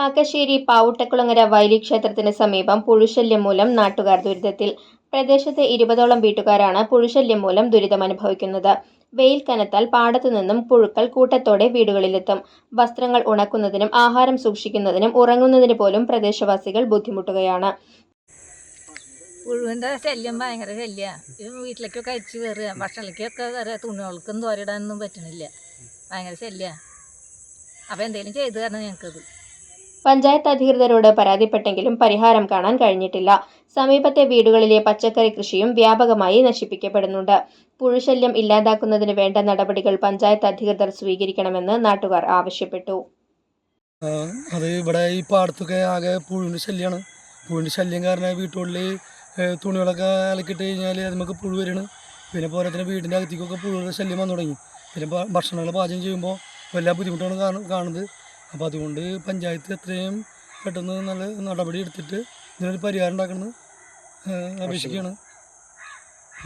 കാക്കശ്ശേരി പാവുട്ടക്കുളങ്ങര വൈലി ക്ഷേത്രത്തിന് സമീപം പുഴുശല്യം മൂലം നാട്ടുകാർ ദുരിതത്തിൽ. പ്രദേശത്തെ ഇരുപതോളം വീട്ടുകാരാണ് പുഴുശല്യം മൂലം ദുരിതമനുഭവിക്കുന്നത് വെയിൽ കനത്താൽ പാടത്തു നിന്നും പുഴുക്കൾ കൂട്ടത്തോടെ വീടുകളിലെത്തും. വസ്ത്രങ്ങൾ ഉണക്കുന്നതിനും ആഹാരം സൂക്ഷിക്കുന്നതിനും ഉറങ്ങുന്നതിന് പോലും പ്രദേശവാസികൾ ബുദ്ധിമുട്ടുകയാണ്. പുഴുവിന്റെ ശല്യം ഭയങ്കര ശല്യമാണ് വീട്ടിലേക്കൊക്കെ അരിച്ച് കയറുക ഭക്ഷണത്തിലേക്കൊക്കെ കയറുക തുണികൾക്കും തോരിടാനൊന്നും പറ്റണില്ല. ഭയങ്കര ശല്യമാണ് അപ്പോൾ എന്തെങ്കിലും ചെയ്തു തരണം ഞങ്ങൾക്കത്. പഞ്ചായത്ത് അധികൃതരോട് പരാതിപ്പെട്ടെങ്കിലും പരിഹാരം കാണാൻ കഴിഞ്ഞിട്ടില്ല. സമീപത്തെ വീടുകളിലെ പച്ചക്കറി കൃഷിയും വ്യാപകമായി നശിപ്പിക്കപ്പെടുന്നുണ്ട്. പുഴുശല്യം ഇല്ലാതാക്കുന്നതിന് വേണ്ട നടപടികൾ പഞ്ചായത്ത് അധികൃതർ സ്വീകരിക്കണമെന്ന് നാട്ടുകാർ ആവശ്യപ്പെട്ടു. അത് ഇവിടെ ഈ പാടത്തൊക്കെ ആകെ പുഴുവിന്റെ ശല്യമാണ് പുഴുവിന്റെ ശല്യം കാരണം വീട്ടുള്ളിൽ തുണികളൊക്കെ അലക്കിട്ട് കഴിഞ്ഞാൽ നമുക്ക് പുഴു വരണം പിന്നെ പോലെ തന്നെ വീടിന്റെ അകത്തേക്കൊക്കെ പുഴുവിന്റെ ശല്യം വന്നു തുടങ്ങി. പിന്നെ ഭക്ഷണങ്ങൾ പാചകം ചെയ്യുമ്പോൾ വല്ല ബുദ്ധിമുട്ടുകളും കാണു- കാണുന്നത്. അപ്പോൾ അതുകൊണ്ട് പഞ്ചായത്ത് എത്രയും പെട്ടെന്ന് നല്ല നടപടി എടുത്തിട്ട് ഇതിനൊരു പരിഹാരം ഉണ്ടാക്കണമെന്ന് അപേക്ഷിക്കുകയാണ്.